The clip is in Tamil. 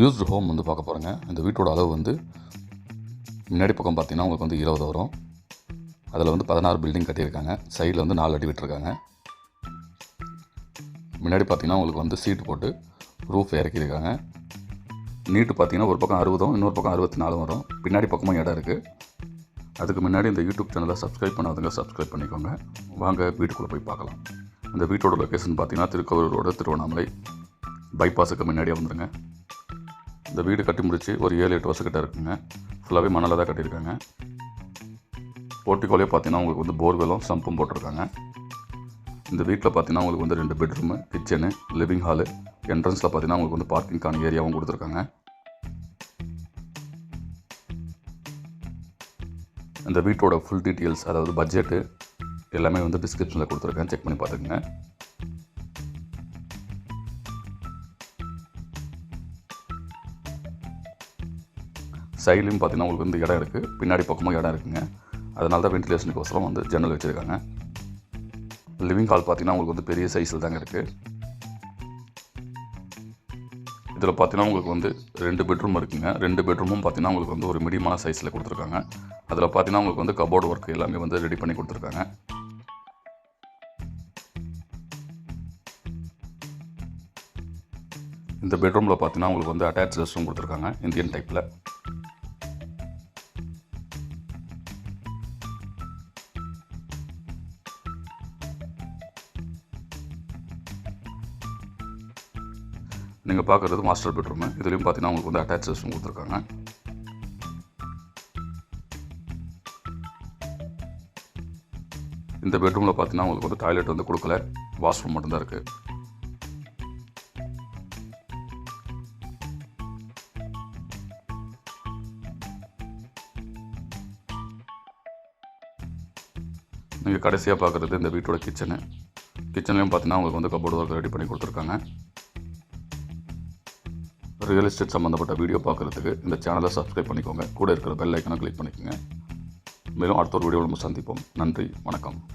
யூஸ்டு ஹோம் வந்து பார்க்க போகிறேங்க இந்த வீட்டோட அளவு வந்து முன்னாடி பக்கம் பார்த்தீங்கன்னா உங்களுக்கு வந்து இருபது வரும். அதில் வந்து பதினாறு பில்டிங் கட்டியிருக்காங்க. சைடில் வந்து நாலு அடி விட்டுருக்காங்க. முன்னாடி பார்த்திங்கன்னா உங்களுக்கு வந்து சீட்டு போட்டு ரூஃப் இறக்கியிருக்காங்க. நீட்டு பார்த்தீங்கன்னா ஒரு பக்கம் அறுபதும் இன்னொரு பக்கம் அறுபத்தி நாலும் வரும். பின்னாடி பக்கமும் இடம் இருக்குது அதுக்கு முன்னாடி இந்த யூடியூப் சேனலை சப்ஸ்கிரைப் பண்ணாதவங்க சப்ஸ்கிரைப் பண்ணிக்கோங்க. வாங்க வீட்டுக்குள்ளே போய் பார்க்கலாம். இந்த வீட்டோட லொக்கேஷன் பார்த்தீங்கன்னா திருக்கோவில் ரோடு திருவண்ணாமலை. பைபாஸுக்கு முன்னாடியே வந்துடுங்க இந்த வீடு கட்டி முடிச்சு ஒரு ஏழு எட்டு வருஷக்கிட்ட இருக்குங்க. ஃபுல்லாகவே மணலில் தான் கட்டியிருக்காங்க. போர்ட்டிக்கோலே பார்த்தீங்கன்னா உங்களுக்கு வந்து போர்வெலும் சம்பும் போட்டிருக்காங்க. இந்த வீட்டில் பார்த்தீங்கன்னா உங்களுக்கு வந்து ரெண்டு பெட்ரூமு கிச்சனு லிவிங் ஹாலு என்ட்ரன்ஸில் பார்த்தீங்கன்னா உங்களுக்கு வந்து பார்க்கிங்கான ஏரியாவும் கொடுத்துருக்காங்க. இந்த வீட்டோட ஃபுல் டீட்டெயில்ஸ் அதாவது பட்ஜெட்டு எல்லாமே வந்து டிஸ்கிரிப்ஷனில் கொடுத்துருக்கேன். செக் பண்ணி பார்த்துக்கோங்க. சைட்லையும் பார்த்தீங்கன்னா உங்களுக்கு வந்து இடம் இருக்குது பின்னாடி பக்கமும் இடம் இருக்குங்க. அதனால தான் வென்டிலேஷனுக்கோசரம் வந்து ஜன்னல் வச்சுருக்காங்க. லிவிங் ஹால் பார்த்தீங்கன்னா உங்களுக்கு வந்து பெரிய சைஸில் தாங்க இருக்குது இதில் பார்த்தீங்கன்னா உங்களுக்கு வந்து ரெண்டு பெட்ரூம் இருக்குங்க. ரெண்டு பெட்ரூமும் பார்த்தீங்கன்னா உங்களுக்கு வந்து ஒரு மீடியமான சைஸில் கொடுத்துருக்காங்க. அதில் பார்த்தீங்கன்னா உங்களுக்கு வந்து கபோர்டு ஒர்க் எல்லாமே வந்து ரெடி பண்ணி கொடுத்துருக்காங்க. இந்த பெட்ரூமில் பார்த்தீங்கன்னா உங்களுக்கு வந்து அட்டாச் ரெஸ்ட் ரூம் கொடுத்துருக்காங்க இந்தியன் டைப்பில் நீங்கள் பார்க்குறது மாஸ்டர் பெட்ரூமு இதுலேயும் பார்த்தீங்கன்னா உங்களுக்கு வந்து அட்டாச் ரெஸ்ட்ரூம் கொடுத்துருக்காங்க. இந்த பெட்ரூமில் பார்த்தீங்கன்னா உங்களுக்கு வந்து டாய்லெட் வந்து கொடுக்கல. வாஷ்ரூம் மட்டும்தான் இருக்குது நீங்கள் கடைசியாக பார்க்குறது இந்த வீட்டோட கிச்சனு கிச்சன்லேயும் பார்த்தீங்கன்னா உங்களுக்கு வந்து கபோர்டு ஒர்க் ரெடி பண்ணி கொடுத்துருக்காங்க. ரியல் எஸ்டேட் சம்மந்தப்பட்ட வீடியோ பார்க்குறதுக்கு இந்த சேனலை சப்ஸ்கிரைப் பண்ணிக்கோங்க. கூட இருக்கிற பெல் ஐக்கனை கிளிக் பண்ணிக்கோங்க. மேலும் அடுத்த ஒரு வீடியோவில் நம்ம சந்திப்போம். நன்றி. வணக்கம்.